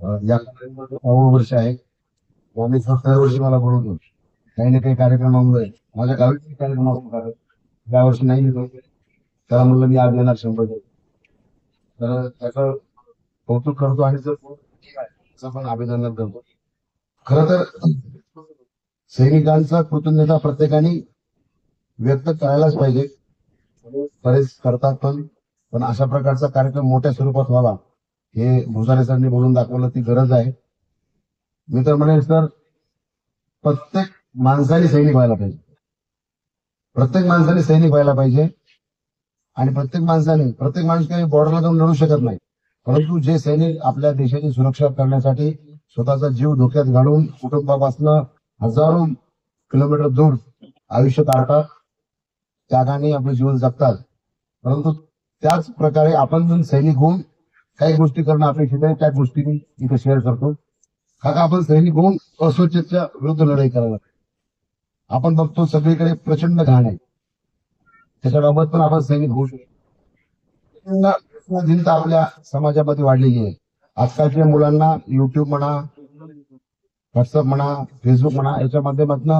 या वर्ष आहे. मी सत्तर वर्षी मला बोलवतो काही ना काही कार्यक्रमामुळे माझ्या गावी कार्यक्रम असतो या वर्षी नाही येतो त्याला म्हणलं मी आज येणार शंभर तर त्याचं कौतुक करतो आणि जर पण अभिनंदन करतो. खर तर सैनिकांचा कृतज्ञता प्रत्येकाने व्यक्त करायलाच पाहिजे. बरेच करतात पण पण अशा प्रकारचा कार्यक्रम मोठ्या स्वरूपात व्हावा. हे भुसारे सरांनी बोलून दाखवलं ती गरज आहे. मी तर म्हणेन सर प्रत्येक माणसाने सैनिक व्हायला पाहिजे. प्रत्येक माणसाने सैनिक व्हायला पाहिजे. आणि प्रत्येक माणसाने प्रत्येक माणूस काही बॉर्डरला जाऊन लढू शकत नाही. परंतु जे सैनिक आपल्या देशाची सुरक्षा करण्यासाठी स्वतःचा जीव धोक्यात घालून कुटुंबापासून हजारो किलोमीटर दूर आयुष्य काढतात त्यागाने आपलं जीवन जगतात. परंतु त्याच प्रकारे आपण सैनिक होऊन काही गोष्टी करणं अपेक्षित आहे त्या गोष्टी मी इथे शेअर करतो. काका आपण सैनिक होऊन अस्वच्छतेच्या विरुद्ध लढाई करायला आपण बघतो सगळीकडे प्रचंड घाण आहे. त्याच्याबाबत पण आपण सैनिक होऊ शकतो. आपल्या समाजामध्ये वाढलेली आहे. आजकालच्या मुलांना युट्यूब म्हणा व्हॉट्सअप म्हणा फेसबुक म्हणा याच्या माध्यमातून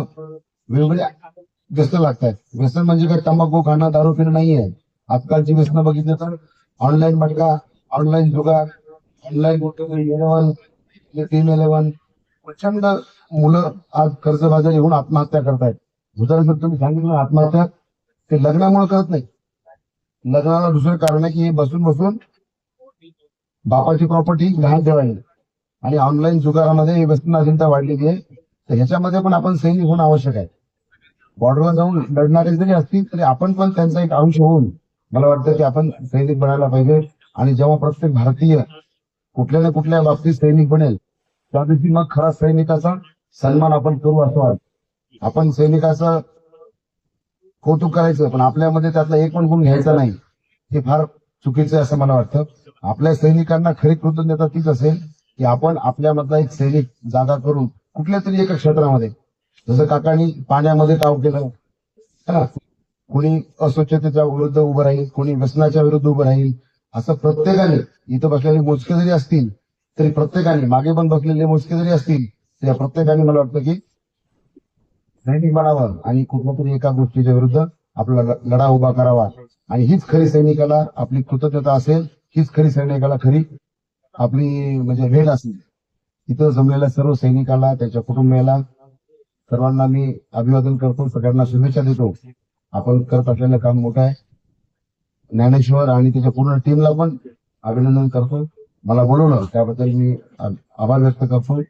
वेगवेगळ्या व्यसन लागतात व्यसन म्हणजे काय? तंबाखू खाणं दारू पिणं नाहीये. आजकालची व्यसन बघितलं तर ऑनलाईन मटका ऑनलाईन जुगार ऑनलाईन इलेव्हन टीम इलेव्हन प्रचंड मुलं आज कर्जबाजारी होऊन आत्महत्या करतायत. उदाहरण तुम्ही सांगितलं आत्महत्या ते लग्नामुळे करत नाही लग्नाला दुसरं कारण आहे की हे बसून बसून बापाची प्रॉपर्टी लहान ठेवायची. आणि ऑनलाईन जुगारामध्ये व्यसनाधीनता वाढलेली आहे तर ह्याच्यामध्ये पण आपण सैनिक होणं आवश्यक आहे. बॉर्डरला जाऊन लढणारे जरी असतील तरी आपण पण त्यांचा एक अंश होऊन मला वाटतं की आपण सैनिक बनायला पाहिजे. आणि जेव्हा प्रत्येक भारतीय कुठल्या ना कुठल्या बाबतीत सैनिक बनेल त्या दिवशी मग खरा सैनिकाचा सन्मान आपण करू असं वाटत. आपण सैनिकाचं कौतुक करायचं पण आपल्यामध्ये त्यातला एक पण गुण घ्यायचा नाही हे फार चुकीचं आहे असं मला वाटतं. आपल्या सैनिकांना खरी कृतज्ञता तीच असेल की आपण आपल्यामधला एक सैनिक जागा करून कुठल्या तरी एका क्षेत्रामध्ये जसं काकांनी पाण्यामध्ये काम केलं कुणी अस्वच्छतेच्या विरुद्ध उभं राहील कुणी व्यसनाच्या विरुद्ध उभं राहील असं प्रत्येकाने इथं बसलेले मोजके जरी असतील तरी प्रत्येकाने मागे पण बसलेले मोजके जरी असतील तर प्रत्येकाने मला वाटतं की सैनिक बनावं आणि कुठल्या तरी एका गोष्टीच्या विरुद्ध आपला लढा उभा करावा. आणि हीच खरी सैनिकाला आपली कृतज्ञता असेल हीच खरी सैनिकाला खरी आपली म्हणजे भेट असेल. इथं जमलेल्या सर्व सैनिकाला त्याच्या कुटुंबियाला सर्वांना मी अभिवादन करतो सगळ्यांना शुभेच्छा देतो. आपण करत असलेलं काम मोठं आहे. ज्ञानेश्वर आणि त्याच्या पूर्ण टीमला पण अभिनंदन करतो. मला बोलवलं त्याबद्दल मी आभार व्यक्त करतो.